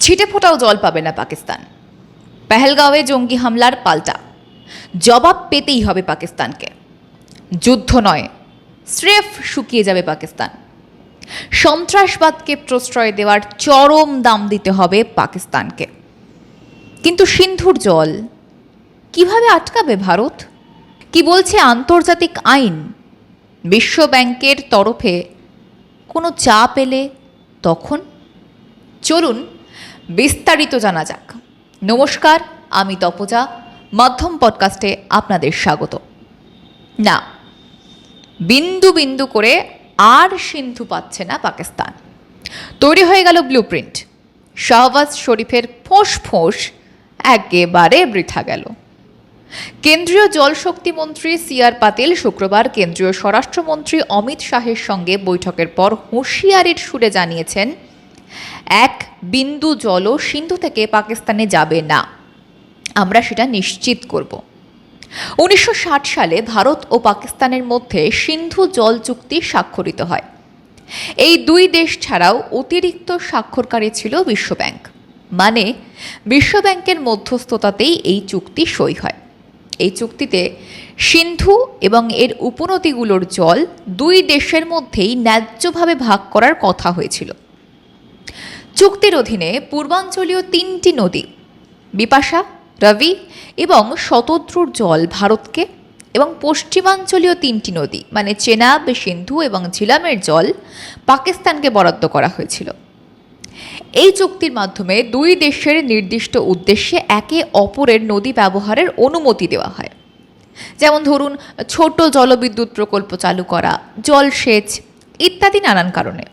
ছিটে ফোটাও জল পাবে না পাকিস্তান। পেহেলগাঁওয়ে জঙ্গি হামলার পাল্টা। জবাব পেতেই হবে পাকিস্তানকে। যুদ্ধ নয়, স্রেফ শুকিয়ে যাবে পাকিস্তান। সন্ত্রাসবাদকে প্রশ্রয় দেওয়ার চরম দাম দিতে হবে পাকিস্তানকে। কিন্তু সিন্ধুর জল কীভাবে আটকাবে ভারত? কি বলছে আন্তর্জাতিক আইন? বিশ্ব ব্যাংকের তরফে কোনো চাপ এলে তখন? চলুন বিস্তারিত জানা যাক। নমস্কার, আমি তপজা, মাধ্যম পডকাস্টে আপনাদের স্বাগত। না, বিন্দু বিন্দু করে আর সিন্ধু পাচ্ছে না পাকিস্তান। তৈরি হয়ে গেল ব্লুপ্রিন্ট। শাহবাজ শরীফের ফোঁস ফোঁস একেবারে বৃথা গেল। কেন্দ্রীয় জলশক্তি মন্ত্রী সি আর পাতিল শুক্রবার কেন্দ্রীয় স্বরাষ্ট্রমন্ত্রী অমিত শাহের সঙ্গে বৈঠকের পর হুঁশিয়ারির সুরে জানিয়েছেন এক বিন্দু জলও সিন্ধু থেকে পাকিস্তানে যাবে না। আমরা সেটা নিশ্চিত করব। উনিশশো ষাট সালে ভারত ও পাকিস্তানের মধ্যে সিন্ধু জল চুক্তি স্বাক্ষরিত হয়। এই দুই দেশ ছাড়াও অতিরিক্ত স্বাক্ষরকারী ছিল বিশ্বব্যাংক। মানে বিশ্বব্যাংকের মধ্যস্থতাতেই এই চুক্তি সই হয়। এই চুক্তিতে সিন্ধু এবং এর উপনদীগুলোর জল দুই দেশের মধ্যেই ন্যায্যভাবে ভাগ করার কথা হয়েছিল। চুক্তির অধীনে পূর্বাঞ্চলীয় তিনটি নদী, বিপাশা, রবি এবং শতদ্রুর জল ভারতকে এবং পশ্চিমাঞ্চলীয় তিনটি নদী মানে চেনাব সিন্ধু এবং ঝিলামের জল পাকিস্তানকে বরাদ্দ করা হয়েছিল। এই চুক্তির মাধ্যমে দুই দেশের নির্দিষ্ট উদ্দেশ্যে একে অপরের নদী ব্যবহারের অনুমতি দেওয়া হয়। যেমন ধরুন, ছোট জলবিদ্যুৎ প্রকল্প চালু করা জলসেচ ইত্যাদি নানান কারণে।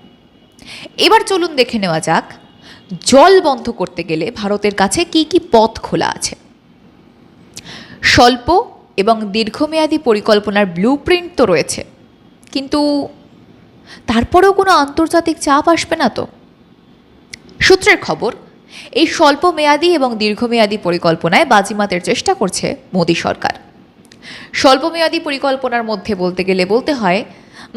এবার চলুন দেখে নেওয়া যাক। জল বন্ধ করতে গেলে ভারতের কাছে কি কি পথ খোলা আছে? স্বল্প এবং দীর্ঘমেয়াদী পরিকল্পনার ব্লুপ্রিন্ট তো রয়েছে। কিন্তু তারপরেও কোনো আন্তর্জাতিক চাপ আসবে না তো? সূত্রের খবর, এই স্বল্প মেয়াদী এবং দীর্ঘমেয়াদী পরিকল্পনায় বাজিমাতের চেষ্টা করছে মোদী সরকার। স্বল্পমেয়াদী পরিকল্পনার মধ্যে বলতে গেলে বলতে হয়,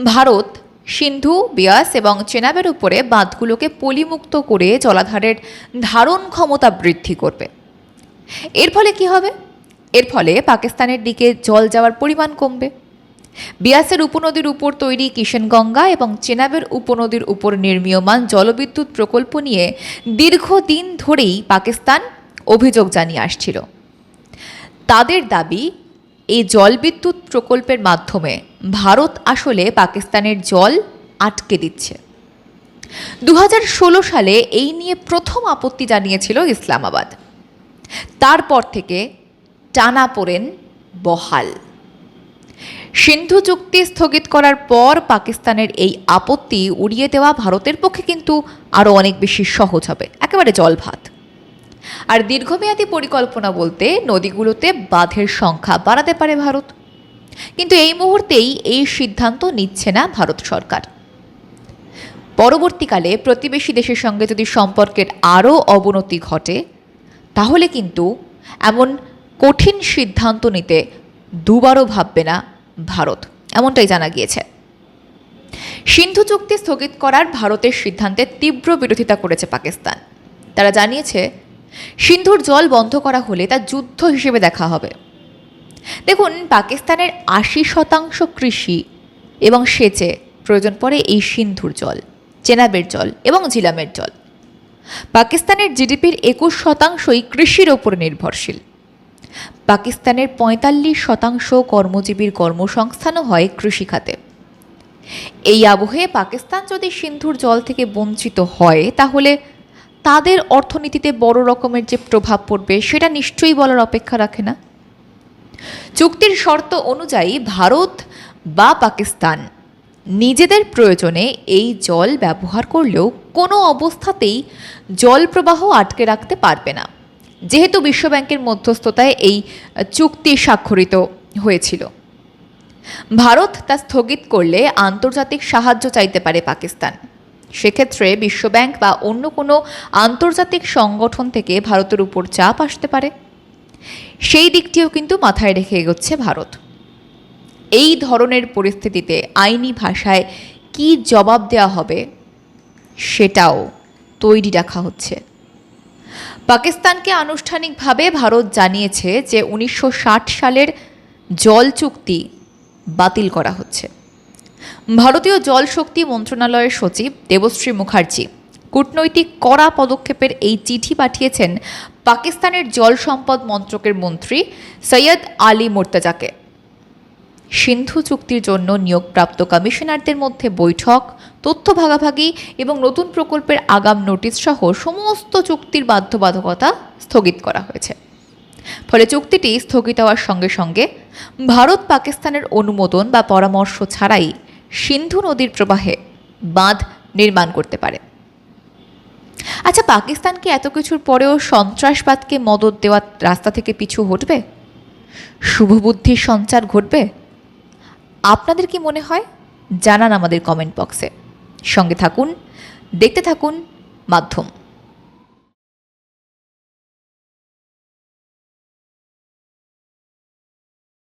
ভারত সিন্ধু, বিয়াস এবং চেনাবের উপরে বাঁধগুলোকে পলিমুক্ত করে জলাধারের ধারণ ক্ষমতা বৃদ্ধি করবে। এর ফলে কি হবে? এর ফলে পাকিস্তানের দিকে জল যাওয়ার পরিমাণ কমবে। বিয়াসের উপনদীর উপর তৈরি কিষেনগঙ্গা এবং চেনাবের উপনদীর উপর নির্মীয়মান জলবিদ্যুৎ প্রকল্প নিয়ে দীর্ঘদিন ধরেই পাকিস্তান অভিযোগ জানিয়ে আসছিল। তাদের দাবি এই জলবিদ্যুৎ প্রকল্পের মাধ্যমে ভারত আসলে পাকিস্তানের জল আটকে দিচ্ছে। দু হাজার ষোলো সালে এই নিয়ে প্রথম আপত্তি জানিয়েছিল ইসলামাবাদ। তারপর থেকে টানা পড়েন বহাল। সিন্ধু চুক্তি স্থগিত করার পর পাকিস্তানের এই আপত্তি উড়িয়ে দেওয়া ভারতের পক্ষে কিন্তু আরও অনেক বেশি সহজ হবে। একেবারে জল ভাত আর দীর্ঘমেয়াদী পরিকল্পনা বলতে নদীগুলোতে বাঁধের সংখ্যা বাড়াতে পারে ভারত। কিন্তু এই মুহূর্তেই এই সিদ্ধান্ত নিচ্ছে না ভারত সরকার। পরবর্তীকালে প্রতিবেশী দেশের সঙ্গে যদি সম্পর্কের আরও অবনতি ঘটে, তাহলে কিন্তু এমন কঠিন সিদ্ধান্ত নিতে দুবারও ভাববে না ভারত, এমনটাই জানা গিয়েছে। সিন্ধু চুক্তি স্থগিত করার ভারতের সিদ্ধান্তে তীব্র বিরোধিতা করেছে পাকিস্তান। তারা জানিয়েছে সিন্ধুর জল বন্ধ করা হলে তা যুদ্ধ হিসেবে দেখা হবে। দেখুন, পাকিস্তানের আশি শতাংশ কৃষি এবং সেচে প্রয়োজন পড়ে এই সিন্ধুর জল, চেনাবের জল এবং ঝিলামের জল। পাকিস্তানের জিডিপির একুশ শতাংশই কৃষির ওপর নির্ভরশীল। পাকিস্তানের পঁয়তাল্লিশ শতাংশ কর্মজীবীর কর্মসংস্থানও হয় কৃষিখাতে এই আবহে পাকিস্তান যদি সিন্ধুর জল থেকে বঞ্চিত হয়, তাহলে তাদের অর্থনীতিতে বড় রকমের যে প্রভাব পড়বে, সেটা নিশ্চয়ই বলার অপেক্ষা রাখে না। চুক্তির শর্ত অনুযায়ী ভারত বা পাকিস্তান নিজেদের প্রয়োজনে এই জল ব্যবহার করলেও কোনো অবস্থাতেই জল প্রবাহ আটকে রাখতে পারবে না। যেহেতু বিশ্বব্যাংকের মধ্যস্থতায় এই চুক্তি স্বাক্ষরিত হয়েছিল। ভারত তা স্থগিত করলে আন্তর্জাতিক সাহায্য চাইতে পারে পাকিস্তান। সেক্ষেত্রে বিশ্বব্যাংক বা অন্য কোনো আন্তর্জাতিক সংগঠন থেকে ভারতের উপর চাপ আসতে পারে। সেই দিকটিও কিন্তু মাথায় রেখে এগোচ্ছে ভারত। এই ধরনের পরিস্থিতিতে আইনি ভাষায় কি জবাব দেওয়া হবে সেটাও তৈরি রাখা হচ্ছে। পাকিস্তানকে আনুষ্ঠানিকভাবে ভারত জানিয়েছে যে উনিশশো ষাট সালের জল চুক্তি বাতিল করা হচ্ছে। ভারতীয় জল শক্তি মন্ত্রণালয়ের সচিব দেবশ্রী মুখার্জি কূটনৈতিক কড়া পদক্ষেপের এই চিঠি পাঠিয়েছেন পাকিস্তানের জল সম্পদ মন্ত্রকের মন্ত্রী সৈয়দ আলী মোর্তাজাকে। সিন্ধু চুক্তির জন্য নিয়োগপ্রাপ্ত কমিশনারদের মধ্যে বৈঠক, তথ্য ভাগাভাগি এবং নতুন প্রকল্পের আগাম নোটিশ সহ সমস্ত চুক্তির বাধ্যবাধকতা স্থগিত করা হয়েছে। ফলে চুক্তিটি স্থগিত হওয়ার সঙ্গে সঙ্গে ভারত পাকিস্তানের অনুমোদন বা পরামর্শ ছাড়াই সিন্ধু নদীর প্রবাহে বাঁধ নির্মাণ করতে পারে। আচ্ছা পাকিস্তানকে এত কিছুর পরেও সন্ত্রাসবাদকে মদত দেওয়ার রাস্তা থেকে পিছু হটবে? শুভবুদ্ধির সঞ্চার ঘটবে? আপনাদের কি মনে হয়? জানান আমাদের কমেন্ট বক্সে। সঙ্গে থাকুন, দেখতে থাকুন, মাধ্যম।